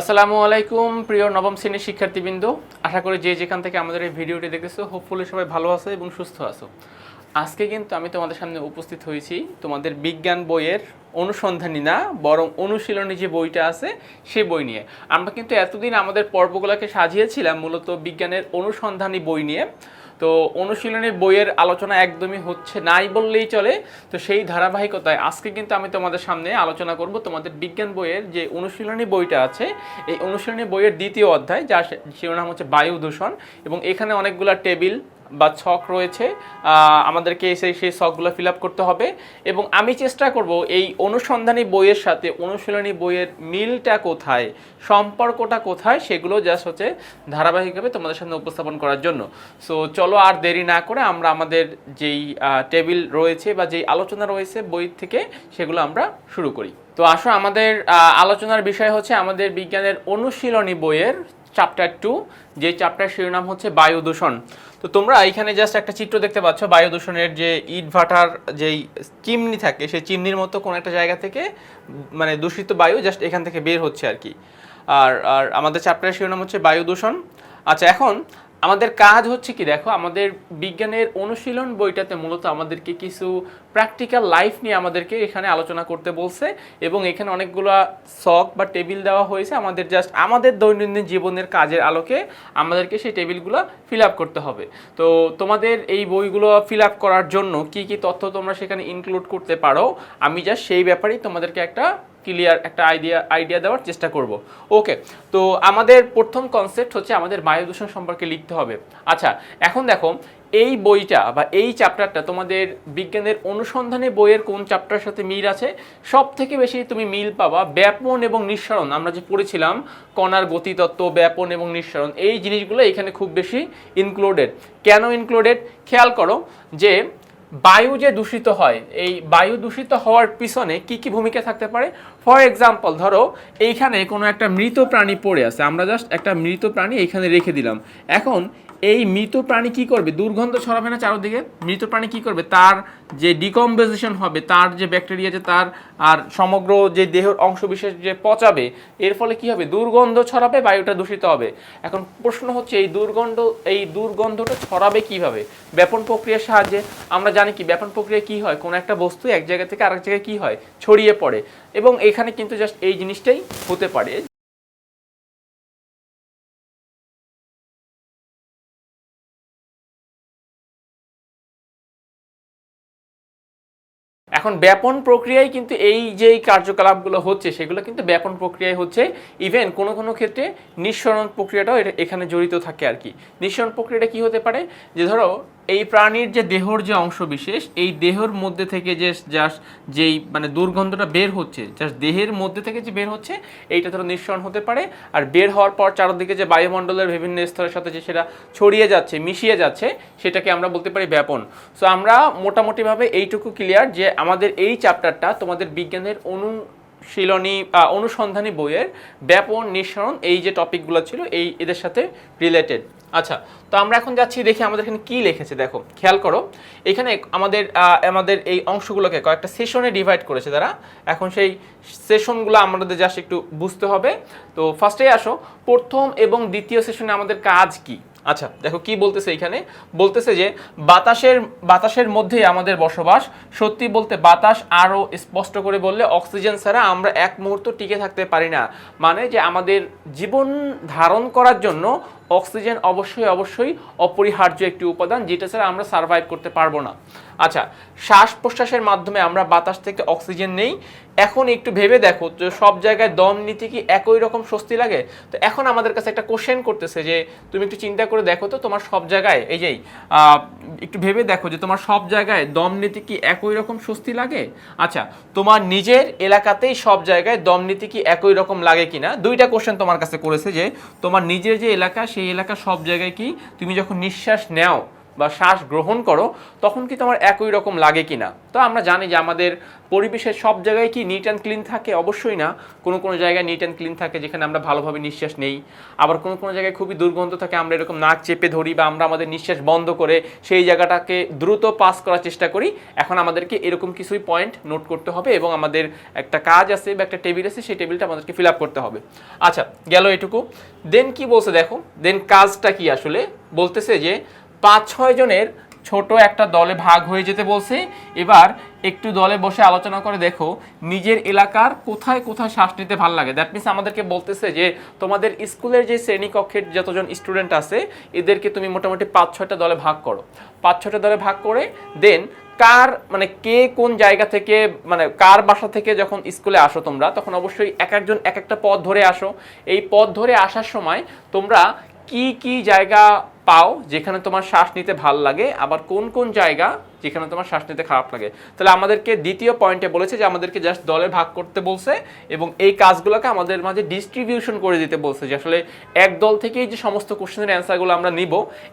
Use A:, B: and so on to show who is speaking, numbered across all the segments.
A: আসসালামু আলাইকুম, প্রিয় নবম শ্রেণির শিক্ষার্থীবৃন্দ। আশা করি যে যেখান থেকে আমাদের এই ভিডিওটি দেখেছ হোপফুলি সবাই ভালো আছো এবং সুস্থ আছো। আজকে কিন্তু আমি তোমাদের সামনে উপস্থিত হয়েছি তোমাদের বিজ্ঞান বইয়ের অনুসন্ধানী না, বরং অনুশীলনী যে বইটা আছে সেই বই নিয়ে। আমরা কিন্তু এতদিন আমাদের পর্বগুলোকে সাজিয়েছিলাম মূলত বিজ্ঞানের অনুসন্ধানী বই নিয়ে। তো অনুশীলনী বইয়ের আলোচনা একদমই হচ্ছে নাই বললেই চলে। তো সেই ধারাবাহিকতায় আজকে কিন্তু আমি তোমাদের সামনে আলোচনা করব তোমাদের বিজ্ঞান বইয়ের যে অনুশীলনী বইটা আছে, এই অনুশীলনী বইয়ের দ্বিতীয় অধ্যায়, যার শিরোনাম হচ্ছে বায়ু দূষণ এবং এখানে অনেকগুলো টেবিল বা ছক রয়েছে আমাদেরকে এসে সেই ছকগুলো ফিল আপ করতে হবে। এবং আমি চেষ্টা করব এই অনুসন্ধানী বইয়ের সাথে, অনুশীলনী বইয়ের মিলটা কোথায়, সম্পর্কটা কোথায়, সেগুলো জাস্ট হচ্ছে ধারাবাহিকভাবে তোমাদের সামনে উপস্থাপন করার জন্য। সো চলো আর দেরি না করে আমরা আমাদের যেই টেবিল রয়েছে বা যেই আলোচনা রয়েছে বই থেকে, সেগুলো আমরা শুরু করি। তো আসো, আমাদের আলোচনার বিষয় হচ্ছে আমাদের বিজ্ঞানের অনুশীলনী বইয়ের চ্যাপ্টার টু যে চ্যাপ্টার শিরোনাম হচ্ছে বায়ু দূষণ। তো তোমরা এখানে জাস্ট একটা চিত্র দেখতে পাচ্ছ বায়ু দূষণের যে ইট ভাটার যেই চিমনি থাকে, সেই চিমনির মতো কোনো একটা জায়গা থেকে মানে দূষিত বায়ু জাস্ট এখান থেকে বের হচ্ছে আর কি। আর আর আমাদের চ্যাপ্টারের শিরোনাম হচ্ছে বায়ু দূষণ আচ্ছা এখন আমাদের কাজ হচ্ছে কি, দেখো, আমাদের বিজ্ঞানের অনুশীলন বইটাতে মূলত আমাদেরকে কিছু প্র্যাকটিক্যাল লাইফ নিয়ে আমাদেরকে এখানে আলোচনা করতে বলছে এবং এখানে অনেকগুলো শখ বা টেবিল দেওয়া হয়েছে। আমাদের জাস্ট আমাদের দৈনন্দিন জীবনের কাজের আলোকে আমাদেরকে সেই টেবিলগুলো ফিল আপ করতে হবে। তো তোমাদের এই বইগুলো ফিল আপ করার জন্য কি কি তথ্য তোমরা সেখানে ইনক্লুড করতে পারো, আমি জাস্ট সেই ব্যাপারেই তোমাদেরকে একটা ক্লিয়ার একটা আইডিয়া আইডিয়া দেওয়ার চেষ্টা করব। ওকে তো আমাদের প্রথম কনসেপ্ট হচ্ছে আমাদের বায়ু দূষণ সম্পর্কে লিখতে হবে। আচ্ছা এখন দেখো, এই বইটা বা এই চ্যাপ্টারটা তোমাদের বিজ্ঞানের অনুসন্ধানে বইয়ের কোন চ্যাপ্টারের সাথে মিল আছে? সব থেকে বেশি তুমি মিল পাবা ব্যাপন এবং নিঃসরণ। আমরা যে পড়েছিলাম, কণার গতিতত্ত্ব, ব্যাপন এবং নিঃসরণ, এই জিনিসগুলো এখানে খুব বেশি ইনক্লুডেড কেন ইনক্লুডেড খেয়াল করো যে বায়ু যে দূষিত হয়, এই বায়ু দূষিত হওয়ার পিছনে কি কি ভূমিকা থাকতে পারে? ফর এক্সাম্পল ধরো, এইখানে কোনো একটা মৃত প্রাণী পড়ে আছে, আমরা জাস্ট একটা মৃত প্রাণী এইখানে রেখে দিলাম। এখন এই মৃত প্রাণী কি করবে? দুর্গন্ধ ছড়াবে না চারদিকে? মৃত প্রাণী কি করবে? তার যে ডিকম্পোজিশন হবে, তার যে ব্যাকটেরিয়া যে তার আর সমগ্র যে দেহের অংশবিশেষ যে পচাবে, এর ফলে কি হবে? দুর্গন্ধ ছড়াবে, বায়ুটা দূষিত হবে। এখন প্রশ্ন হচ্ছে, এই দুর্গন্ধ, এই দুর্গন্ধটা ছড়াবে কীভাবে? ব্যাপন প্রক্রিয়ার সাহায্যে আমরা জানি কি, ব্যাপন প্রক্রিয়া কি হয়? কোনো একটা বস্তু এক জায়গা থেকে আরেক জায়গায় কি হয়? ছড়িয়ে পড়ে। এবং এখানে কিন্তু জাস্ট এই জিনিসটাই হতে পারে। এখন ব্যাপন প্রক্রিয়ায় কিন্তু এই যে কার্যকলাপগুলো হচ্ছে, সেগুলো কিন্তু ব্যাপন প্রক্রিয়ায় হচ্ছে। ইভেন কোনো কোনো ক্ষেত্রে নিঃসরণ প্রক্রিয়াটাও এখানে জড়িত থাকে আর কি। নিঃসরণ প্রক্রিয়াটা কি হতে পারে? যে ধরো এই প্রাণীর যে দেহর যে অংশ বিশেষ, এই দেহর মধ্যে থেকে যে জাস্ট যেই মানে দুর্গন্ধটা বের হচ্ছে জাস্ট দেহের মধ্যে থেকে যে বের হচ্ছে, এইটা ধরো নিঃসরণ হতে পারে। আর বের হওয়ার পর চারদিকে যে বায়ুমণ্ডলের বিভিন্ন স্তরের সাথে যে সেটা ছড়িয়ে যাচ্ছে, মিশিয়ে যাচ্ছে, সেটাকে আমরা বলতে পারি ব্যাপন। সো আমরা মোটামুটিভাবে এইটুকু ক্লিয়ার যে আমাদের এই চ্যাপ্টারটা তোমাদের বিজ্ঞানের অনুশীলনী আহ, অনুসন্ধানী বইয়ের ব্যাপন নিঃসরণ এই যে টপিকগুলো ছিল এই এদের সাথে রিলেটেড আচ্ছা তো আমরা এখন যাচ্ছি দেখি আমাদের এখানে কি লিখেছে দেখো খেয়াল করো এখানে আমাদের আমাদের এই অংশগুলোকে কয়েকটা সেশনে ডিভাইড করেছে তারা। এখন সেই সেশনগুলো আমাদের জাস্ট একটু বুঝতে হবে। তো ফার্স্টেই আসো প্রথম এবং দ্বিতীয় সেশনে আমাদের কাজ কি? আচ্ছা দেখো কি বলতেছে এখানে? বলতেছে যে, বাতাসের বাতাসের মধ্যেই আমাদের বসবাস। সত্যি বলতে বাতাস আরও স্পষ্ট করে বললে অক্সিজেন ছাড়া আমরা এক মুহূর্ত টিকে থাকতে পারি না। মানে যে আমাদের জীবন ধারণ করার জন্য অক্সিজেন অবশ্যই অবশ্যই অপরিহার্য একটি উপাদান, যেটা ছাড়া আমরা সার্ভাইভ করতে পারব না। আচ্ছা শ্বাস প্রশ্বাসের মাধ্যমে আমরা বাতাস থেকে অক্সিজেন নেই। এখন একটু ভেবে দেখো, যে সব জায়গায় দম নিতে কি একই রকম স্বস্তি লাগে? তো এখন আমাদের কাছে একটা কোশ্চেন করতেছে যে, তুমি একটু চিন্তা করে দেখো তো তোমার সব জায়গায়, এই যেই একটু ভেবে দেখো যে তোমার সব জায়গায় দম নিতে কি একই রকম স্বস্তি লাগে? আচ্ছা তোমার নিজের এলাকাতেই সব জায়গায় দম নিতে কি একই রকম লাগে কিনা? দুইটা কোশ্চেন তোমার কাছে করেছে যে, তোমার নিজের যে এলাকা, সেই এলাকা সব জায়গায় কি তুমি যখন নিঃশ্বাস নেও বা শ্বাস গ্রহণ করো, তখন কি তোমার একই রকম লাগে কি না তো আমরা জানি যে আমাদের পরিবেশের সব জায়গায় কি নিট অ্যান্ড ক্লিন থাকে? অবশ্যই না। কোনো কোনো জায়গায় নিট অ্যান্ড ক্লিন থাকে যেখানে আমরা ভালোভাবে নিঃশ্বাস নেই। আবার কোনো কোনো জায়গায় খুবই দুর্গন্ধ থাকে, আমরা এরকম নাক চেপে ধরি বা আমরা আমাদের নিঃশ্বাস বন্ধ করে সেই জায়গাটাকে দ্রুত পাস করার চেষ্টা করি। এখন আমাদেরকে এরকম কিছুই পয়েন্ট নোট করতে হবে এবং আমাদের একটা কাজ আছে বা একটা টেবিল আছে, সেই টেবিলটা আমাদেরকে ফিল আপ করতে হবে। আচ্ছা গেল এটুকু। দেন কি বলছে দেখো? দেন কাজটা কি আসলে? বলতেছে যে পাঁচ ছয় জনের ছোট একটা দলে ভাগ হয়ে যেতে বলছে। এবার একটু দলে বসে আলোচনা করে দেখো, নিজের এলাকার কোথায় কোথায় শ্বাস নিতে ভালো লাগে। দ্যাট মিনস আমাদেরকে বলতেছে যে, তোমাদের স্কুলের যে শ্রেণীকক্ষের যতজন স্টুডেন্ট আছে, এদেরকে তুমি মোটামুটি পাঁচ ছয়টা দলে ভাগ করো। পাঁচ ছয়টা দলে ভাগ করে দেন কার মানে কে কোন জায়গা থেকে মানে কার বাসা থেকে যখন স্কুলে আসো তোমরা, তখন অবশ্যই এক একজন এক একটা পথ ধরে আসো। এই পথ ধরে আসার সময় তোমরা কি কি জায়গা পাও, যেখানে তোমার শ্বাস নিতে ভালো লাগে, আবার কোন কোন জায়গা যেখানে তোমার শ্বাস নিতে খারাপ লাগে। তাহলে আমাদেরকে দ্বিতীয় পয়েন্টে বলেছে যে আমাদেরকে জাস্ট দলে ভাগ করতে বলছে এবং এই কাজগুলোকে আমাদের মাঝে ডিস্ট্রিবিউশন করে দিতে বলছে যে আসলে এক দল থেকেই যে সমস্ত কোশ্চেনের অ্যান্সারগুলো আমরা নিব,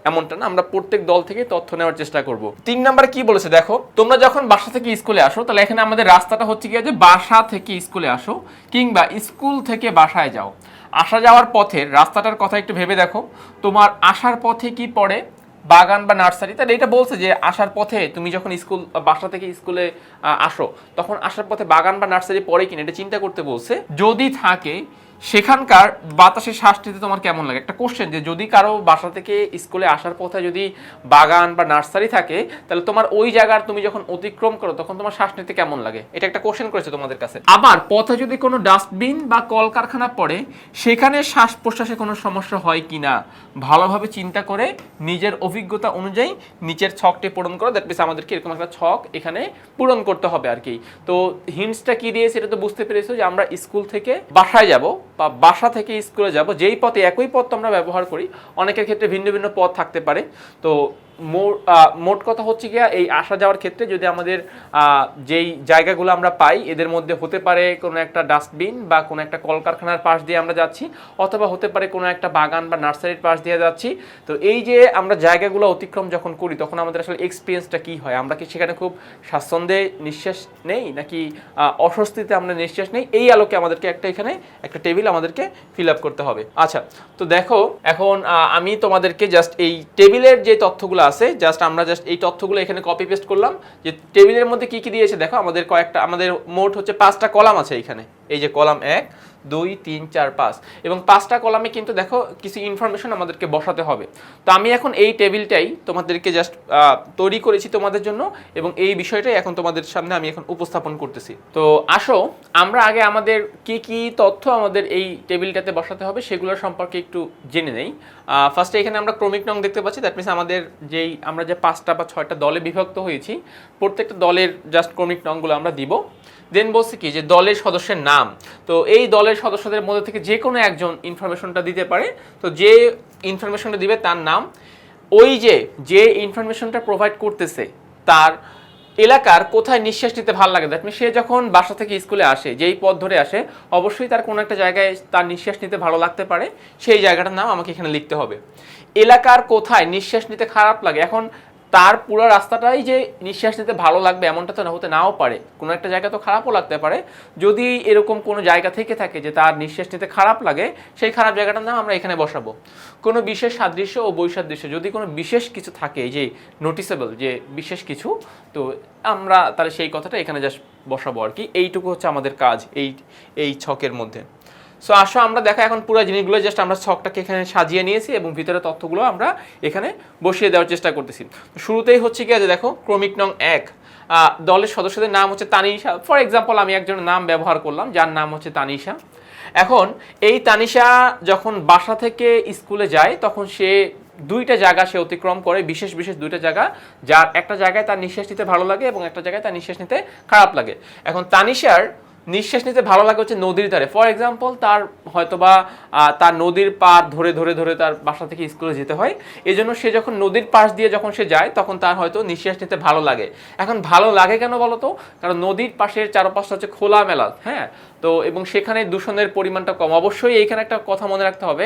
A: এমনটা না, আমরা প্রত্যেক দল থেকে তথ্য নেওয়ার চেষ্টা করব। তিন নাম্বারে কি বলেছে? দেখো, তোমরা যখন বাসা থেকে স্কুলে আসো, তাহলে এখানে আমাদের রাস্তাটা হচ্ছে কি যে বাসা থেকে স্কুলে আসো কিংবা স্কুল থেকে বাসায় যাও। আসা যাওয়ার পথের রাস্তাটার কথা একটু ভেবে দেখো। তোমার আসার পথে কি পড়ে? বাগান বা নার্সারি? তাহলে এটা বলছে যে আসার পথে তুমি যখন স্কুল, বাসা থেকে স্কুলে আসো, তখন আসার পথে বাগান বা নার্সারি পড়ে কিনা? এটা চিন্তা করতে বলছে। যদি থাকে সেখানকার বাতাসে শ্বাস নিতে তোমার কেমন লাগে? একটা কোশ্চেন যে যদি কারও বাসা থেকে স্কুলে আসার পথে যদি বাগান বা নার্সারি থাকে, তাহলে তোমার ওই জায়গার তুমি যখন অতিক্রম করো, তখন তোমার শ্বাস নিতে কেমন লাগে? এটা একটা কোশ্চেন করেছে তোমাদের কাছে। আবার পথে যদি কোনো ডাস্টবিন বা কলকারখানা পড়ে, সেখানে শ্বাস প্রশ্বাসে কোনো সমস্যা হয় কি না ভালোভাবে চিন্তা করে নিজের অভিজ্ঞতা অনুযায়ী নিচের ছকটি পূরণ করো। দ্যাট মিনস আমাদেরকে এরকম একটা ছক এখানে পূরণ করতে হবে আর কি তো হিন্টসটা কি দিয়েছে এটা তো বুঝতে পেরেছ যে আমরা স্কুল থেকে বাসায় যাব। বা বাসা থেকে স্কুলে যাব, যেই পথে একই পথ আমরা ব্যবহার করি, অনেকের ক্ষেত্রে ভিন্ন ভিন্ন পথ থাকতে পারে। তো মোট কথা হচ্ছে গিয়া এই আসা যাওয়ার ক্ষেত্রে যদি আমাদের যেই জায়গাগুলো আমরা পাই, এদের মধ্যে হতে পারে কোনো একটা ডাস্টবিন বা কোনো একটা কলকারখানার পাশ দিয়ে আমরা যাচ্ছি, অথবা হতে পারে কোনো একটা বাগান বা নার্সারির পাশ দিয়ে যাচ্ছি। তো এই যে আমরা জায়গাগুলো অতিক্রম যখন করি, তখন আমাদের আসলে এক্সপিরিয়েন্সটা কী হয়? আমরা কি সেখানে খুব স্বাচ্ছন্দ্যে নিঃশ্বাস নেই? নাকি অস্বস্তিতে আমরা নিঃশ্বাস নেই? এই আলোকে আমাদেরকে একটা এখানে একটা টেবিল আমাদেরকে ফিল আপ করতে হবে। আচ্ছা তো দেখো, এখন আমি তোমাদেরকে জাস্ট এই টেবিলের যে তথ্যগুলো আছে জাস্ট আমরা জাস্ট এই তথ্যগুলো এখানে কপি পেস্ট করলাম, যে টেবিলের মধ্যে কি কি দিয়েছে দেখো, আমাদের কয়েকটা, আমাদের মোট হচ্ছে পাঁচটা কলাম আছে এখানে। এই যে কলাম এক দুই, তিন, চার, পাঁচ। এবং পাঁচটা কলামে কিন্তু দেখো কিছু ইনফরমেশন আমাদেরকে বসাতে হবে। তো আমি এখন এই টেবিলটাই তোমাদেরকে জাস্ট তৈরি করেছি তোমাদের জন্য এবং এই বিষয়টাই এখন তোমাদের সামনে আমি এখন উপস্থাপন করতেছি। তো আসো, আমরা আগে আমাদের কি কি তথ্য আমাদের এই টেবিলটাতে বসাতে হবে সেগুলো সম্পর্কে একটু জেনে নেই। ফার্স্টে এখানে আমরা ক্রমিক নং দেখতে পাচ্ছি দ্যাট মিনস আমাদের যেই, আমরা যে পাঁচটা বা ছয়টা দলে বিভক্ত হয়েছি, প্রত্যেকটা দলের জাস্ট ক্রমিক নংগুলো আমরা দিব। দেন বলছে কি যে দলের সদস্যের নাম। তো এই দলের সদস্যদের মধ্যে থেকে যে কোনো একজন ইনফরমেশনটা দিতে পারে। তো যে ইনফরমেশনটা দিবে তার নাম। ওই যে যে ইনফরমেশনটা প্রোভাইড করতেছে, তার এলাকার কোথায় নিঃশ্বাস নিতে ভালো লাগে। দ্যাট সে যখন বাসা থেকে স্কুলে আসে, যেই পথ ধরে আসে, অবশ্যই তার কোনো একটা জায়গায় তার নিঃশ্বাস নিতে ভালো লাগতে পারে। সেই জায়গাটার নাম আমাকে এখানে লিখতে হবে। এলাকার কোথায় নিঃশ্বাস নিতে খারাপ লাগে? এখন তার পুরো রাস্তাটাই যে নিঃশ্বাস নিতে ভালো লাগবে এমনটা তো না, হতে নাও পারে। কোনো একটা জায়গা তো খারাপও লাগতে পারে। যদি এরকম কোনো জায়গা থেকে থাকে যে তার নিঃশ্বাস নিতে খারাপ লাগে, সেই খারাপ জায়গাটার নাম আমরা এখানে বসাবো। কোনো বিশেষ সাদৃশ্য ও বৈসাদৃশ্য, যদি কোনো বিশেষ কিছু থাকে যে নোটিসেবল যে বিশেষ কিছু, তো আমরা তাহলে সেই কথাটা এখানে জাস্ট বসাবো আর কি। এইটুকু হচ্ছে আমাদের কাজ, এই এই ছকের মধ্যে। সো আসো আমরা দেখা এখন পুরো জিনিসগুলো জাস্ট আমরা ছকটাকে এখানে সাজিয়ে নিয়েছি এবং ভিতরে তথ্যগুলো আমরা এখানে বসিয়ে দেওয়ার চেষ্টা করতেছি। শুরুতেই হচ্ছে কি আছে দেখো, ক্রমিক নং এক। দলের সদস্যদের নাম হচ্ছে তানিশা। ফর এক্সাম্পল আমি একজনের নাম ব্যবহার করলাম, যার নাম হচ্ছে তানিশা। এখন, এই তানিশা যখন বাসা থেকে স্কুলে যায়, তখন সে দুইটা জায়গা সে অতিক্রম করে, বিশেষ বিশেষ দুইটা জায়গা, যার একটা জায়গায় তার নিঃশ্বাস নিতে ভালো লাগে এবং একটা জায়গায় তার নিঃশ্বাস নিতে খারাপ লাগে। এখন তানিশার নিঃশ্বাস নিতে ভালো লাগে হচ্ছে নদীর ধারে। ফর এক্সাম্পল তার হয়তোবা তার নদীর পার ধরে ধরে ধরে তার বাসা থেকে স্কুলে যেতে হয়। এই জন্য সে যখন নদীর পাশ দিয়ে যখন সে যায়, তখন তার হয়তো নিঃশ্বাস নিতে ভালো লাগে। এখন ভালো লাগে কেন বলতো? কারণ নদীর পাশের চারপাশটা হচ্ছে খোলামেলা হ্যাঁ? তো এবং সেখানে দূষণের পরিমাণটা কম। অবশ্যই এইখানে একটা কথা মনে রাখতে হবে,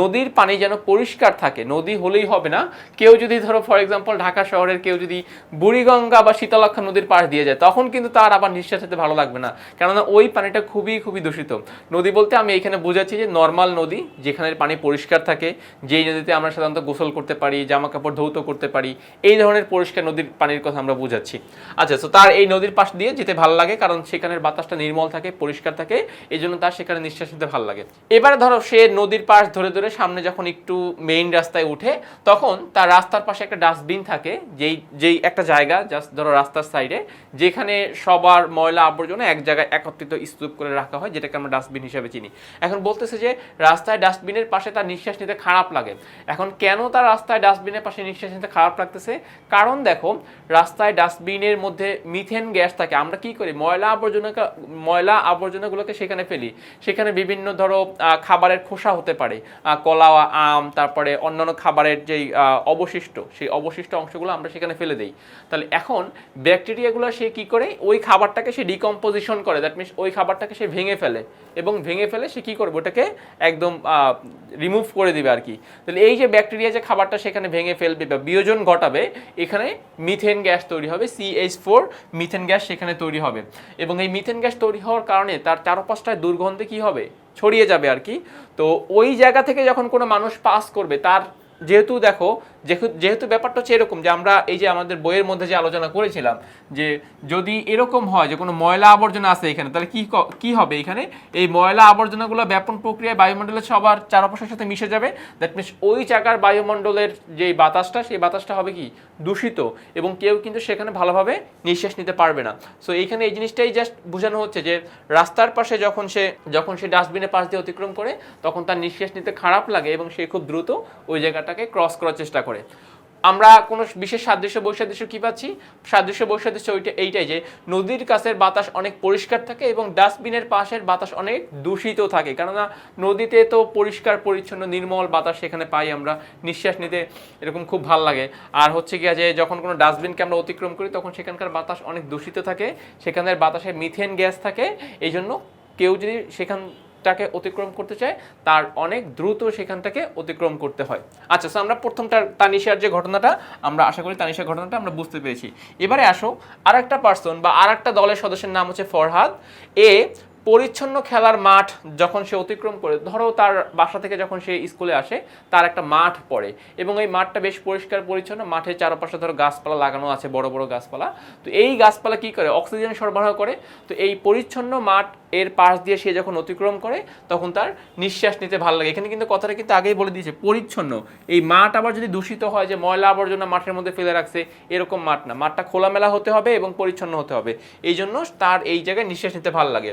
A: নদীর পানি যেন পরিষ্কার থাকে, নদী হলেই হবে না। কেউ যদি ধরো ফর এক্সাম্পল ঢাকা শহরের কেউ যদি বুড়িগঙ্গা বা শীতলক্ষা নদীর পাশ দিয়ে যায়, তখন কিন্তু তার আবার নিঃশ্বাস নিতে ভালো লাগবে না। কেননা ওই পানিটা খুবই খুবই দূষিত। নদী বলতে আমি এখানে বুঝাচ্ছি যে নর্মাল নদী, যেখানে পানি পরিষ্কার থাকে, যেই নদীতে আমরা সাধারণত গোসল করতে পারি জামা কাপড় ধৌত করতে পারি, এই ধরনের পরিষ্কার নদীর পানির কথা আমরা বুঝাচ্ছি। আচ্ছা তো তার এই নদীর পাশ দিয়ে যেতে ভালো লাগে, কারণ সেখানের বাতাসটা নির্মল থাকে, পরিষ্কার থাকে এই জন্য তার সেখানে নিঃশ্বাস নিতে ভালো লাগে। এবারে ধরো সে নদীর পাশ ধরে ধরে সামনে যখন একটু মেইন রাস্তায় উঠে, তখন তার রাস্তার পাশে একটা ডাস্টবিন থাকে, যেই যেই একটা জায়গা জাস্ট ধরো রাস্তার সাইডে যেখানে সবার ময়লা আবর্জনা এক জায়গায় একত্রিত স্তূপ করে রাখা হয়, যেটাকে আমরা ডাস্টবিন হিসেবে চিনি। এখন বলতেছে যে, রাস্তায় ডাস্টবিনের পাশে তার নিঃশ্বাস নিতে খারাপ লাগে। এখন কেন তার রাস্তায় ডাস্টবিনের পাশে নিঃশ্বাস নিতে খারাপ লাগতেছে? কারণ দেখো, রাস্তায় ডাস্টবিনের মধ্যে মিথেন গ্যাস থাকে, আমরা কি করি? ময়লা আবর্জনা ময়লা আবর্জনাগুলোকে সেখানে ফেলি। সেখানে বিভিন্ন ধরো খাবারের খোসা হতে পারে কলা আম, তারপরে অন্যান্য খাবারের যেই অবশিষ্ট, সেই অবশিষ্ট অংশগুলো আমরা সেখানে ফেলে দেই। তাহলে এখন ব্যাকটেরিয়াগুলো সে কি করে? ওই খাবারটাকে সে ডিকম্পোজিশন করে। দ্যাট মিনস ওই খাবারটাকে সে ভেঙে ফেলে। এবং ভেঙে ফেলে সে কি করবে? ওটাকে একদম রিমুভ করে দিবে আর কি। তাহলে এই যে ব্যাকটেরিয়া যে খাবারটা সেখানে ভেঙে ফেলবে বা বিয়োজন ঘটাবে, এখানে মিথেন গ্যাস তৈরি হবে সিএইচ ফোর মিথেন গ্যাস সেখানে তৈরি হবে। এবং এই মিথেন গ্যাস তৈরি হওয়ার কারণে তার চারপাশটায় দুর্গন্ধে কি হবে? ছড়িয়ে যাবে আর কি। তো ওই জায়গা থেকে যখন কোনো মানুষ পাস করবে, তার যেহেতু দেখো যেহেতু ব্যাপারটা হচ্ছে এরকম যে আমরা এই যে আমাদের বইয়ের মধ্যে যে আলোচনা করেছিলাম যে যদি এরকম হয় যে কোনো ময়লা আবর্জনা আছে এখানে, তাহলে কি কি হবে এখানে? এই ময়লা আবর্জনাগুলো ব্যাপন প্রক্রিয়ায় বায়ুমণ্ডলের সবার চারপাশের সাথে মিশে যাবে। দ্যাট মিনস ওই জায়গার বায়ুমণ্ডলের যে বাতাসটা, সেই বাতাসটা হবে কি? দূষিত এবং কেউ কিন্তু সেখানে ভালোভাবে নিঃশ্বাস নিতে পারবে না। সো এইখানে এই জিনিসটাই জাস্ট বোঝানো হচ্ছে যে রাস্তার পাশে যখন সে যখন সে ডাস্টবিনের পাশ দিয়ে অতিক্রম করে, তখন তার নিঃশ্বাস নিতে খারাপ লাগে এবং সে খুব দ্রুত ওই জায়গাটাকে ক্রস করার চেষ্টা করে। আমরা কোনো বিশেষ সাদৃশ্য বৈসাদৃশ্য কি পাচ্ছি? সাদৃশ্য বৈসাদৃশ্য ওইটা এইটাই যে, নদীর কাছের বাতাস অনেক পরিষ্কার থাকে এবং ডাস্টবিনের পাশের বাতাস অনেক দূষিত থাকে। কেননা, নদীতে তো পরিষ্কার, পরিচ্ছন্ন, নির্মল বাতাস সেখানে পাই আমরা। নিঃশ্বাস নিতে এরকম খুব ভালো লাগে। আর হচ্ছে গিয়া যে, যখন কোনো ডাস্টবিনকে আমরা অতিক্রম করি, তখন সেখানকার বাতাস অনেক দূষিত থাকে। সেখানের বাতাসে মিথেন গ্যাস থাকে। এই জন্য কেউ যদি সেখানটাকে অতিক্রম করতে চায়, তার অনেক দ্রুত সেখানটাকে অতিক্রম করতে হয়। আচ্ছা আমরা প্রথমটা তানিশার যে ঘটনাটা, আমরা আশা করি তানিশার ঘটনাটা আমরা বুঝতে পেরেছি। এবারে আসো আর একটা পার্সন বা আর একটা দলের সদস্যের নাম হচ্ছে ফরহাদ। এ পরিচ্ছন্ন খেলার মাঠ যখন সে অতিক্রম করে, ধরো তার বাসা থেকে যখন সে স্কুলে আসে, তার একটা মাঠ পড়ে এবং এই মাঠটা বেশ পরিষ্কার পরিচ্ছন্ন। মাঠের চারপাশে ধরো গাছপালা লাগানো আছে, বড় বড় গাছপালা। তো এই গাছপালা কি করে? অক্সিজেন সরবরাহ করে। তো এই পরিচ্ছন্ন মাঠ এর পাশ দিয়ে সে যখন অতিক্রম করে, তখন তার নিঃশ্বাস নিতে ভালো লাগে। এখানে কিন্তু কথাটা কিন্তু আগেই বলে দিয়েছে, পরিচ্ছন্ন। এই মাঠ আবার যদি দূষিত হয়, যে ময়লা আবর্জনা মাঠের মধ্যে ফেলে রাখছে, এরকম মাঠ না। মাঠটা খোলামেলা হতে হবে এবং পরিচ্ছন্ন হতে হবে। এই জন্য তার এই জায়গায় নিঃশ্বাস নিতে ভালো লাগে।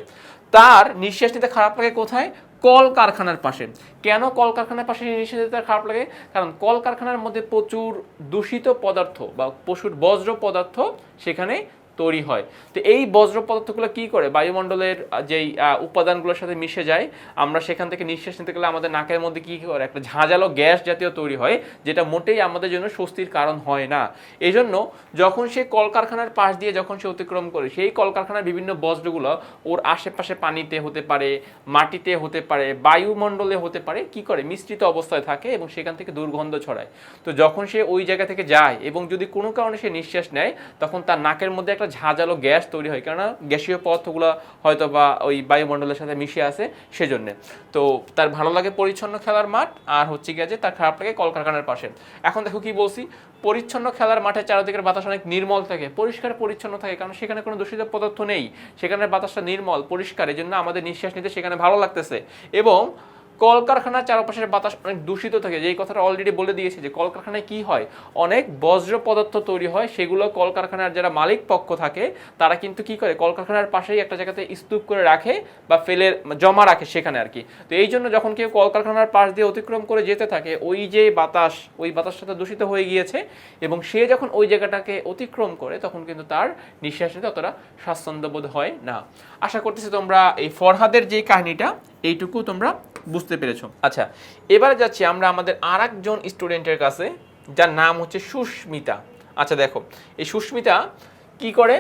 A: তার নিঃশ্বাস নিতে খারাপ লাগে কোথায়? কল কারখানার পাশে। কেন কল কারখানার পাশে নিঃশ্বাস নিতে খারাপ লাগে? কারণ কল কারখানার মধ্যে প্রচুর দূষিত পদার্থ বা পশুর বজ্র পদার্থ সেখানে তৈরি হয়। তো এই বজ্র পদার্থগুলো কী করে? বায়ুমণ্ডলের যেই উপাদানগুলোর সাথে মিশে যায়, আমরা সেখান থেকে নিঃশ্বাস নিতে গেলে আমাদের নাকের মধ্যে কী করে? একটা ঝাঁঝালো গ্যাস জাতীয় তৈরি হয়, যেটা মোটেই আমাদের জন্য স্বস্তির কারণ হয় না। এই জন্য যখন সে কলকারখানার পাশ দিয়ে যখন সে অতিক্রম করে, সেই কলকারখানার বিভিন্ন বজ্রগুলো ওর আশেপাশে পানিতে হতে পারে, মাটিতে হতে পারে, বায়ুমণ্ডলে হতে পারে, কি করে? মিশ্রিত অবস্থায় থাকে এবং সেখান থেকে দুর্গন্ধ ছড়ায়। তো যখন সে ওই জায়গা থেকে যায় এবং যদি কোনো কারণে সে নিঃশ্বাস নেয়, তখন তার নাকের মধ্যে একটা ঝাঁঝালো গ্যাস তৈরি হয়। কেননা গ্যাসীয় পদার্থগুলো হয়তো বা ওই বায়ুমণ্ডলের সাথে মিশে আছে সেজন্যে। তো তার ভালো লাগে পরিচ্ছন্ন খেলার মাঠ, আর হচ্ছে গিয়ে যে তার খারাপ লাগে কলকারখানার পাশে। এখন দেখো কি বলছি, পরিচ্ছন্ন খেলার মাঠে চারিদিকের বাতাস অনেক নির্মল থাকে, পরিষ্কার পরিচ্ছন্ন থাকে, কারণ সেখানে কোনো দূষিত পদার্থ নেই। সেখানে বাতাসটা নির্মল, পরিষ্কার এই জন্য আমাদের নিঃশ্বাস নিতে সেখানে ভালো লাগতেছে। এবং কলকারখানার চারপাশের বাতাস অনেক দূষিত থাকে, যেই কথাটা অলরেডি বলে দিয়েছে যে কলকারখানায় কি হয়? অনেক বজ্র পদার্থ তৈরি হয়, সেগুলো কলকারখানার যারা মালিক পক্ষ থাকে, তারা কিন্তু কি করে? কলকারখানার পাশেই একটা জায়গাতে স্তূপ করে রাখে বা ফেলে, জমা রাখে সেখানে আর কি। তো এই জন্য যখন কেউ কলকারখানার পাশ দিয়ে অতিক্রম করে যেতে থাকে, ওই যে বাতাস, ওই বাতাসটা দূষিত হয়ে গিয়েছে এবং সে যখন ওই জায়গাটাকে অতিক্রম করে, তখন কিন্তু তার নিঃশ্বাস নিতে অতটা স্বাচ্ছন্দ্যবোধ হয় না। আশা করতেছি তোমরা এই ফরহাদের যে কাহিনীটা এইটুকু তোমরা বুঝতে পেরেছ। আচ্ছা এবারে যাচ্ছি আমরা আমাদের আর একজন স্টুডেন্টের কাছে, যার নাম হচ্ছে সুস্মিতা। আচ্ছা দেখো, এই সুস্মিতা কি করে?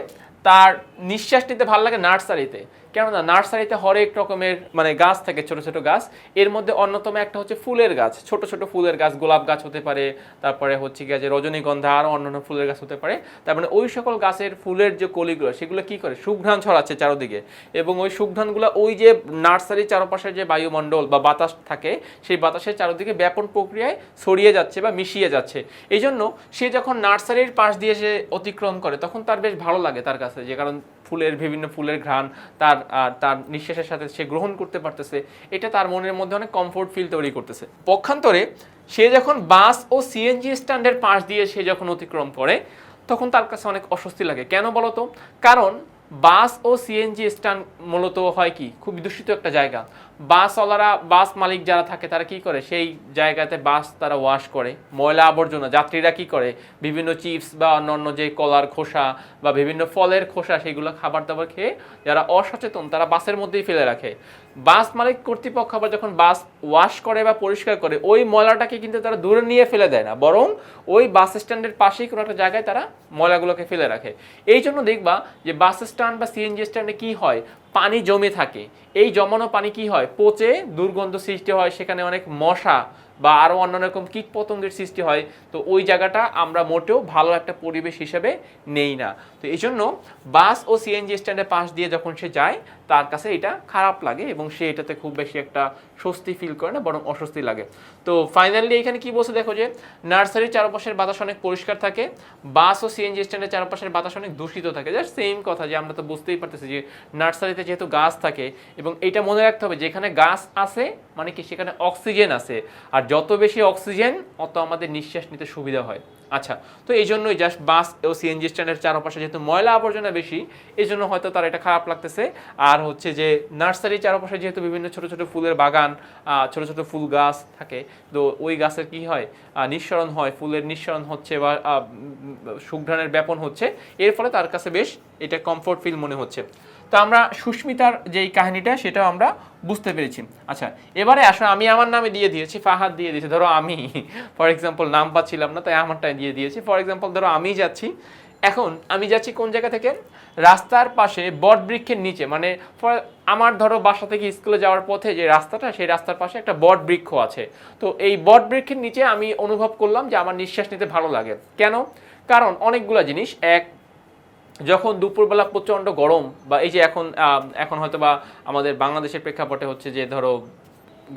A: তার নিঃশ্বাস নিতে ভালো লাগে নার্সারিতে। কেননা নার্সারিতে হরেক রকমের মানে গাছ থাকে, ছোট ছোট গাছ। এর মধ্যে অন্যতম একটা হচ্ছে ফুলের গাছ। ছোট ছোট ফুলের গাছ, গোলাপ গাছ হতে পারে, তারপরে হচ্ছে গিয়ে যে রজনীগন্ধা আরও অন্যান্য ফুলের গাছ হতে পারে। তার মানে ওই সকল গাছের ফুলের যে কলিগুলো, সেগুলো কি করে? সুঘ্রাণ ছড়াচ্ছে চারদিকে। এবং ওই সুঘ্রাণগুলো, ওই যে নার্সারির চারপাশের যে বায়ুমণ্ডল বা বাতাস থাকে, সেই বাতাসের চারদিকে ব্যাপন প্রক্রিয়ায় ছড়িয়ে যাচ্ছে বা মিশিয়ে যাচ্ছে। এই জন্য সে যখন নার্সারির পাশ দিয়ে সে অতিক্রম করে, তখন তার বেশ ভালো লাগে তার কাছে, যে কারণ ফুলের, বিভিন্ন ফুলের ঘ্রাণ তার তার নিঃশ্বাসের সাথে সে গ্রহণ করতে পারতেছে, এটা তার মনের মধ্যে অনেক কমফোর্ট ফিল তৈরি করতেছে। পক্ষান্তরে সে যখন বাস ও সিএনজি স্ট্যান্ডের পাশ দিয়ে সে যখন অতিক্রম করে, তখন তার কাছে অনেক অস্বস্তি লাগে। কেন বলতো কারণ বাস ও সিএনজি স্ট্যান্ড মূলত হয় কি? খুব দূষিত একটা জায়গা। বাসওয়ালারা, বাস মালিক যারা থাকে তারা কি করে? সেই জায়গাতে বাস তারা ওয়াশ করে। ময়লা আবর্জনা, যাত্রীরা কি করে? বিভিন্ন চিপস বা অন্যান্য যে কলার খোসা বা বিভিন্ন ফলের খোসা, সেগুলো খাবার দাবার খেয়ে যারা অসচেতন, তারা বাসের মধ্যেই ফেলে রাখে। বাস মালিক কর্তৃপক্ষ আবার যখন বাস ওয়াশ করে বা পরিষ্কার করে, ওই ময়লাটাকে কিন্তু তারা দূরে নিয়ে ফেলে দেয় না। বরং ওই বাস স্ট্যান্ডের পাশেই কোনো একটা জায়গায় তারা ময়লাগুলোকে ফেলে রাখে। এই জন্য দেখবা যে বাস স্ট্যান্ড বা সিএনজি স্ট্যান্ডে কি হয়? পানি জমে থাকে। এই জমানো পানি কি হয়? পচে দুর্গন্ধ সৃষ্টি হয়, সেখানে অনেক মশা বা আরও অন্যান্য রকম কীট পতঙ্গের সৃষ্টি হয়। তো ওই জায়গাটা আমরা মোটেও ভালো একটা পরিবেশ হিসেবে নেই না। তো এই জন্য বাস ও সিএনজি স্ট্যান্ডের পাশ দিয়ে যখন সে যায় তার কাছে এটা খারাপ লাগে এবং সে এটাতে খুব বেশি একটা স্বস্তি ফিল করে না, বরং অস্বস্তি লাগে। তো ফাইনালি এখানে কি বলছে দেখো যে নার্সারির চারপাশের বাতাস অনেক পরিষ্কার থাকে বাস ও সিএনজি স্ট্যান্ডের চারপাশের বাতাস অনেক দূষিত থাকে। জাস্ট সেম কথা যে আমরা তো বুঝতেই পারতেছি যে নার্সারিতে যেহেতু গাছ থাকে এবং এটা মনে রাখতে হবে, যেখানে গাছ আছে মানে কি সেখানে অক্সিজেন আছে। আর যত বেশি অক্সিজেন অত আমাদের নিঃশ্বাস নিতে সুবিধা হয়। আচ্ছা তো এই জন্যই জাস্ট বাস ও সিএনজি স্ট্যান্ডের চারপাশে যেহেতু ময়লা আবর্জনা বেশি এই জন্য হয়তো তার এটা খারাপ লাগতেছে। আর হচ্ছে যে নার্সারির চারপাশে যেহেতু বিভিন্ন ছোট ছোট ফুলের বাগান ছোট ছোট ফুল গাছ থাকে, তো ওই গাছের কি হয়? নিঃসরণ হয়, ফুলের নিঃসরণ হচ্ছে বা সুঘ্রাণের ব্যাপন হচ্ছে। এর ফলে তার কাছে বেশ এটা কমফোর্ট ফিল মনে হচ্ছে। তো আমরা সুস্মিতার যেই কাহিনীটা, সেটাও আমরা বুঝতে পেরেছি। আচ্ছা এবারে আসলে আমি আমার নামে দিয়ে দিয়েছি, ফাহাদ দিয়ে দিয়েছি। ধরো আমি ফর এক্সাম্পল নাম পাচ্ছিলাম না, তাই আমারটাই দিয়ে দিয়েছি। ফর এক্সাম্পল ধরো আমি যাচ্ছি এখন আমি যাচ্ছি কোন জায়গা থেকে? রাস্তার পাশে বট বৃক্ষের নিচে মানে আমার ধরো বাসা থেকে স্কুলে যাওয়ার পথে যে রাস্তাটা, সেই রাস্তার পাশে একটা বট বৃক্ষ আছে। তো এই বট বৃক্ষের নিচে আমি অনুভব করলাম যে আমার নিঃশ্বাস নিতে ভালো লাগে। কেন? কারণ অনেকগুলো জিনিস, এক, যখন দুপুরবেলা প্রচণ্ড গরম বা এই যে এখন এখন হয়তো বা আমাদের বাংলাদেশের প্রেক্ষাপটে হচ্ছে যে ধরো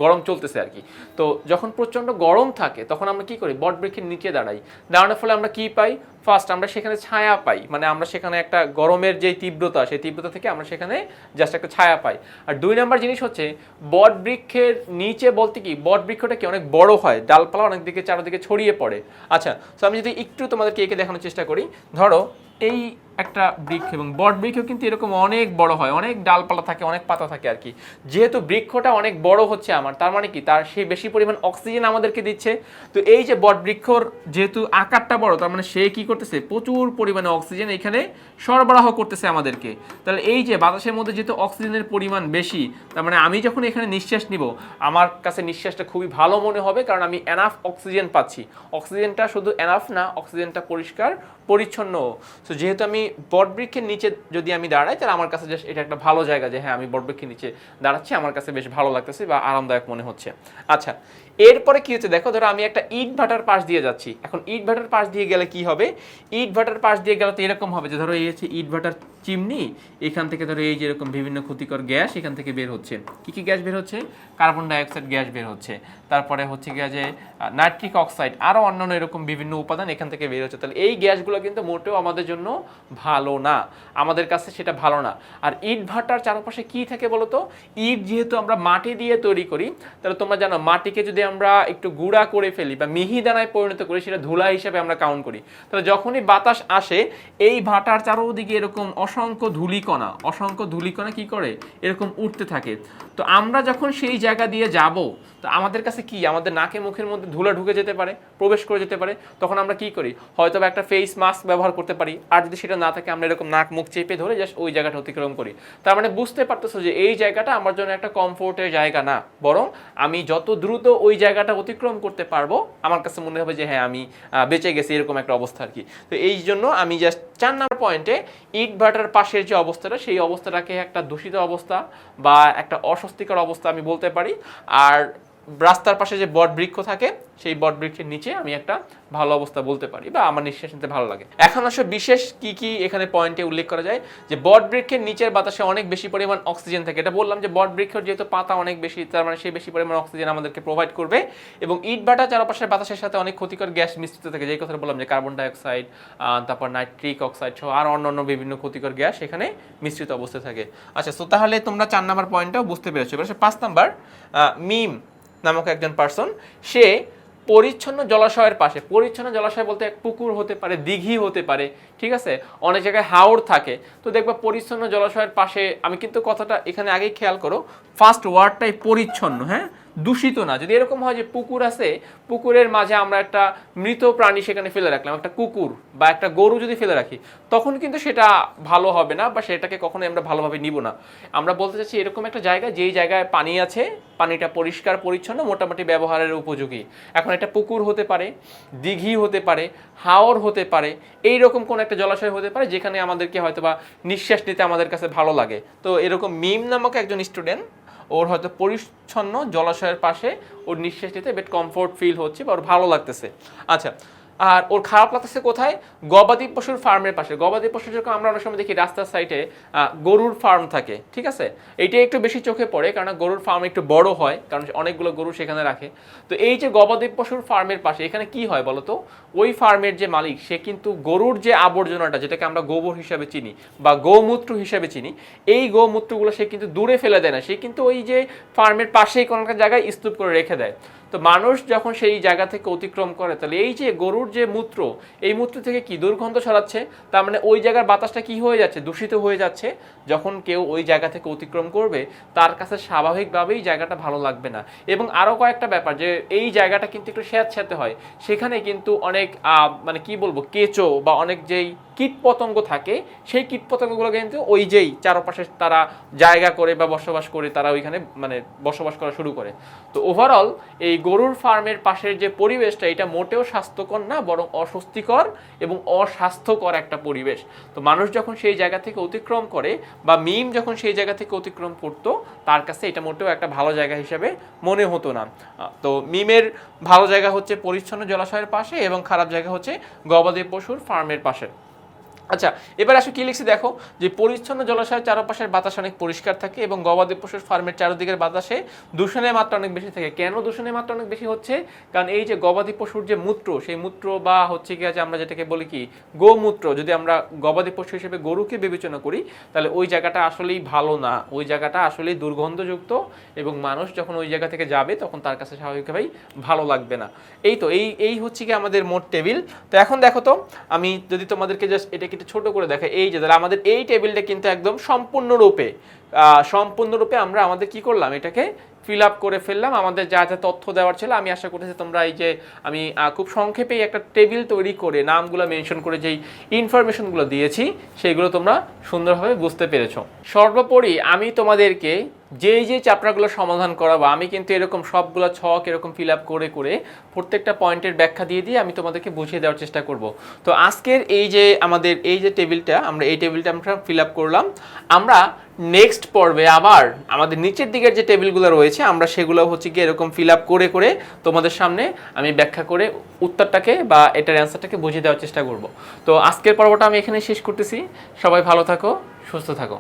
A: গরম চলতেছে আর কি। তো যখন প্রচণ্ড গরম থাকে, তখন আমরা কি করি? বট বৃক্ষের নিচে দাঁড়াই। দাঁড়ানোর ফলে আমরা কি পাই? ফার্স্ট আমরা সেখানে ছায়া পাই। মানে আমরা সেখানে একটা গরমের যে তীব্রতা, সেই তীব্রতা থেকে আমরা সেখানে জাস্ট একটা ছায়া পাই। আর দুই নাম্বার জিনিস হচ্ছে, বট বৃক্ষের নিচে বলতে কি? বট বৃক্ষটা কি অনেক বড় হয়? ডালপালা অনেক দিকে, চারদিকে ছড়িয়ে পড়ে। আচ্ছা তো আমি যদি একটু তোমাদেরকে এঁকে দেখানোর চেষ্টা করি। ধরো, এই একটা বৃক্ষ এবং বট বৃক্ষ কিন্তু এরকম অনেক বড় হয়, অনেক ডালপালা থাকে, অনেক পাতা থাকে আর কি। যেহেতু বৃক্ষটা অনেক বড় হচ্ছে আমার, তার মানে কি? তার সে বেশি পরিমাণ অক্সিজেন আমাদেরকে দিচ্ছে। তো এই যে বট বৃক্ষর যেহেতু আকারটা বড়, তার মানে সে কি করতেছে? প্রচুর পরিমাণে অক্সিজেন এখানে সরবরাহ করতেছে আমাদেরকে। তাহলে এই যে বাতাসের মধ্যে যেহেতু অক্সিজেনের পরিমাণ বেশি, তার মানে আমি যখন এখানে নিঃশ্বাস নিব, আমার কাছে নিঃশ্বাসটা খুবই ভালো মনে হবে, কারণ আমি এনাফ অক্সিজেন পাচ্ছি। অক্সিজেনটা শুধু এনাফ না, অক্সিজেনটা পরিষ্কার, পরিচ্ছন্ন। তো যেহেতু আমি বটবৃক্ষের নিচে যদি আমি দাঁড়াই, তাহলে আমার কাছে জাস্ট এটা একটা ভালো জায়গা যে হ্যাঁ আমি বটবৃক্ষের নিচে দাঁড়াচ্ছি, আমার কাছে বেশ ভালো লাগতেছে বা আরামদায়ক মনে হচ্ছে। আচ্ছা এরপরে কি হচ্ছে? দেখো, ধরো আমি একটা ইট ভাটার পাশ দিয়ে যাচ্ছি। এখন ইট ভাটার পাশ দিয়ে গেলে কি হবে? ইট ভাটার পাশ দিয়ে গেলে তো এরকম হবে যে, ধরো এই হচ্ছে ইট ভাটার চিমনি, এখান থেকে ধরো এই যেরকম বিভিন্ন ক্ষতিকর গ্যাস এখান থেকে বের হচ্ছে। কি কি গ্যাস বের হচ্ছে? কার্বন ডাইঅক্সাইড গ্যাস বের হচ্ছে। তারপরে হচ্ছে গিয়ে যে নাইট্রিক অক্সাইড আরও অন্যান্য এরকম বিভিন্ন উপাদান এখান থেকে বের হচ্ছে। তাহলে এই গ্যাসগুলো কিন্তু মোটেও আমাদের জন্য ভালো না। আমাদের কাছে সেটা ভালো না। আর ইট ভাটার চারপাশে কি থাকে বলতো? ইট যেহেতু আমরা মাটি দিয়ে তৈরি করি, তাহলে তোমরা জানো, মাটিকে যদি আমরা একটু গুঁড়া করে ফেলি বা মিহিদানায় পরিণত করি, সেটা ধুলা হিসেবে আমরা কাউন্ট করি। তাহলে যখনই বাতাস আসে, এই ভাটার চারোদিকে এরকম অসংখ্য ধুলিকণা অসংখ্য ধুলিকণা কি করে? এরকম উঠতে থাকে। তো আমরা যখন সেই জায়গা দিয়ে যাব তো আমাদের কাছে কি? আমাদের নাকে মুখের মধ্যে ধুলা ঢুকে যেতে পারে, প্রবেশ করে যেতে পারে, তখন আমরা কি করি? হয়তো একটা ফেস মাস্ক ব্যবহার করতে পারি, আর যদি সেটা না থাকে আমরা এরকম নাক মুখ চেপে ধরে জাস্ট ওই জায়গাটা অতিক্রম করি। তার মানে বুঝতে পারতেছো যে এই জায়গাটা আমার জন্য একটা কমফোর্টের জায়গা না, বরং আমি যত দ্রুত ওই জায়গাটা অতিক্রম করতে পারব, আমার কাছে মনে হবে যে হ্যাঁ আমি বেঁচে গেছি এরকম একটা অবস্থা আর কি। তো এই জন্য আমি জাস্ট চার নাম্বার পয়েন্টে ইট ভাটার পাশের যে অবস্থাটা, সেই অবস্থাটাকে একটা দূষিত অবস্থা বা একটা অস্বস্তিকর অবস্থা আমি বলতে পারি। আর রাস্তার পাশে যে বট বৃক্ষ থাকে, সেই বট বৃক্ষের নিচে আমি একটা ভালো অবস্থা বলতে পারি বা আমার নিঃশ্বাস নিতে ভালো লাগে। এখন আসলে বিশেষ কি কি এখানে পয়েন্টে উল্লেখ করা যায়? যে বট বৃক্ষের নিচের বাতাসে অনেক বেশি পরিমাণ অক্সিজেন থাকে। এটা বললাম যে বট বৃক্ষের যেহেতু পাতা অনেক বেশি, তার মানে সেই বেশি পরিমাণ অক্সিজেন আমাদেরকে প্রোভাইড করবে এবং ইট ভাটা চারপাশের বাতাসের সাথে অনেক ক্ষতিকর গ্যাস মিশ্রিত থাকে। যেই কথা বললাম যে কার্বন ডাইঅক্সাইড তারপর নাইট্রিক অক্সাইড সহ আর অন্যান্য বিভিন্ন ক্ষতিকর গ্যাস এখানে মিশ্রিত অবস্থায় থাকে। আচ্ছা তো তাহলে তোমরা চার নাম্বার পয়েন্টটাও বুঝতে পেরেছ। এবার পাঁচ নাম্বার মিম নামক একজন পার্সন সে পরিচ্ছন্ন জলাশয়ের পাশে, পরিচ্ছন্ন জলাশয় বলতে এক পুকুর হতে পারে, দিঘি হতে পারে, ঠিক আছে? অনেক জায়গায় হাওড় থাকে। তো দেখবা পরিচ্ছন্ন জলাশয়ের পাশে, আমি কিন্তু কথাটা এখানে আগেই খেয়াল করো ফার্স্ট ওয়ার্ডটাই পরিচ্ছন্ন হ্যাঁ? দূষিত না। যদি এরকম হয় যে পুকুর আছে, পুকুরের মাঝে আমরা একটা মৃত প্রাণী সেখানে ফেলে রাখলাম, একটা কুকুর বা একটা গরু যদি ফেলে রাখি, তখন কিন্তু সেটা ভালো হবে না বা সেটাকে কখনোই আমরা ভালোভাবে নিব না। আমরা বলতে চাচ্ছি এরকম একটা জায়গা, যেই জায়গায় পানি আছে, পানিটা পরিষ্কার, পরিচ্ছন্ন, মোটামুটি ব্যবহারের উপযোগী। এখন এটা পুকুর হতে পারে, দিঘি হতে পারে, হাওর হতে পারে এই রকম কোন একটা জলাশয় হতে পারে, যেখানে আমাদেরকে হয়তো বা নিঃশ্বাস নিতে আমাদের কাছে ভালো লাগে। তো এরকম মিম নামক একজন স্টুডেন্ট ওর হয়তো পরিচ্ছন্ন জলাশয়ের পাশে ওর নিঃশ্বাস নিতে বেট কমফোর্ট ফিল হচ্ছে বা ওর ভালো লাগতেছে। আচ্ছা আর ওর খারাপ লাগতেছে কোথায়? গবাদি পশুর ফার্মের পাশে। গবাদি পশু যেরকম আমরা অনেক সময় দেখি রাস্তার সাইডে গরুর ফার্ম থাকে, ঠিক আছে? এইটা একটু বেশি চোখে পড়ে কারণ গরুর ফার্ম একটু বড় হয়, কারণ অনেকগুলো গরু সেখানে রাখে। তো এই যে গবাদি পশুর ফার্মের পাশে, এখানে কি হয় বলতো? ওই ফার্মের যে মালিক, সে কিন্তু গরুর যে আবর্জনাটা, যেটাকে আমরা গোবর হিসাবে চিনি বা গোমূত্র হিসাবে চিনি, এই গোমূত্রগুলো সে কিন্তু দূরে ফেলে দেয় না। সে কিন্তু ওই যে ফার্মের পাশেই কোনো একটা জায়গায় স্তূপ করে রেখে দেয়। তো মানুষ যখন সেই জায়গা থেকে অতিক্রম করে, তাহলে এই যে গরুর যে মূত্র, এই মূত্র থেকে কি দুর্গন্ধ ছড়াচ্ছে? তার মানে ওই জায়গার বাতাসটা কি হয়ে যাচ্ছে? দূষিত হয়ে যাচ্ছে। যখন কেউ ওই জায়গা থেকে অতিক্রম করবে, তার কাছে স্বাভাবিকভাবেই জায়গাটা ভালো লাগবে না। এবং আরও কয়েকটা ব্যাপার যে এই জায়গাটা কিন্তু একটু স্যাঁতস্যাঁতে হয়। সেখানে কিন্তু অনেক মানে কি বলব, কেঁচো বা অনেক যেই কীট পতঙ্গ থাকে, সেই কীট পতঙ্গগুলো কিন্তু ওই যেই চারপাশে তারা জায়গা করে বা বসবাস করে, তারা ওইখানে মানে বসবাস করা শুরু করে। তো ওভারঅল এই গরুর ফার্মের পাশের যে পরিবেশটা, এটা মোটেও স্বাস্থ্যকর না, বরং অস্বস্তিকর এবং অস্বাস্থ্যকর একটা পরিবেশ। তো মানুষ যখন সেই জায়গা থেকে অতিক্রম করে বা মিম যখন সেই জায়গা থেকে অতিক্রম করতো, তার কাছে এটা মোটেও একটা ভালো জায়গা হিসেবে মনে হতো না। তো মিমের ভালো জায়গা হচ্ছে পরিচ্ছন্ন জলাশয়ের পাশে এবং খারাপ জায়গা হচ্ছে গবাদি পশুর ফার্মের পাশে। আচ্ছা এবার আসো কি লিখছি দেখো, যে পরিচ্ছন্ন জলাশয়ের চারপাশের বাতাস অনেক পরিষ্কার থাকে এবং গবাদি পশুর ফার্মের চারদিকের বাতাসে দূষণের মাত্রা অনেক বেশি থাকে। কেন দূষণের মাত্রা অনেক বেশি হচ্ছে? কারণ এই যে গবাদি পশুর যে মূত্র, সেই মূত্র বা হচ্ছে কি আছে আমরা যেটাকে বলি কি, গোমূত্র, যদি আমরা গবাদি পশু হিসেবে গরুকে বিবেচনা করি, তাহলে ওই জায়গাটা আসলেই ভালো না। ওই জায়গাটা আসলেই দুর্গন্ধযুক্ত এবং মানুষ যখন ওই জায়গা থেকে যাবে, তখন তার কাছে স্বাভাবিকভাবেই ভালো লাগবে না। এই তো, এই এই হচ্ছে কি আমাদের মোট টেবিল। তো এখন দেখো তো, আমি যদি তোমাদেরকে জাস্ট এটাকে একটু ছোট করে দেখা এই যে, তাহলে আমাদের এই টেবিলটা কিন্তু একদম সম্পূর্ণরূপে সম্পূর্ণরূপে আমরা আমাদের কি করলাম এটাকে ফিল আপ করে ফেললাম। আমাদের যা যা তথ্য দেওয়ার ছিল, আমি আশা করতেছি তোমরা এই যে আমি খুব সংক্ষেপে একটা টেবিল তৈরি করে নামগুলো মেনশন করে যেই ইনফরমেশনগুলো দিয়েছি, সেইগুলো তোমরা সুন্দরভাবে বুঝতে পেরেছ। সর্বোপরি আমি তোমাদেরকে যেই যে চ্যাপ্টারগুলো সমাধান করাবো, আমি কিন্তু এরকম সবগুলো ছক এরকম ফিল আপ করে করে প্রত্যেকটা পয়েন্টের ব্যাখ্যা দিয়ে দিয়ে আমি তোমাদেরকে বুঝিয়ে দেওয়ার চেষ্টা করব। তো আজকের এই যে আমাদের এই যে টেবিলটা আমরা এই টেবিলটা আমরা ফিল আপ করলাম। আমরা নেক্সট পর্বে আবার আমাদের নিচের দিকের যে টেবিলগুলো রয়েছে, আমরা সেগুলো হচ্ছে গিয়ে এরকম ফিল আপ করে করে তোমাদের সামনে আমি ব্যাখ্যা করে উত্তরটাকে বা এটার অ্যান্সারটাকে বুঝিয়ে দেওয়ার চেষ্টা করব। তো আজকের পর্বটা আমি এখানে শেষ করতেছি। সবাই ভালো থাকো, সুস্থ থাকো।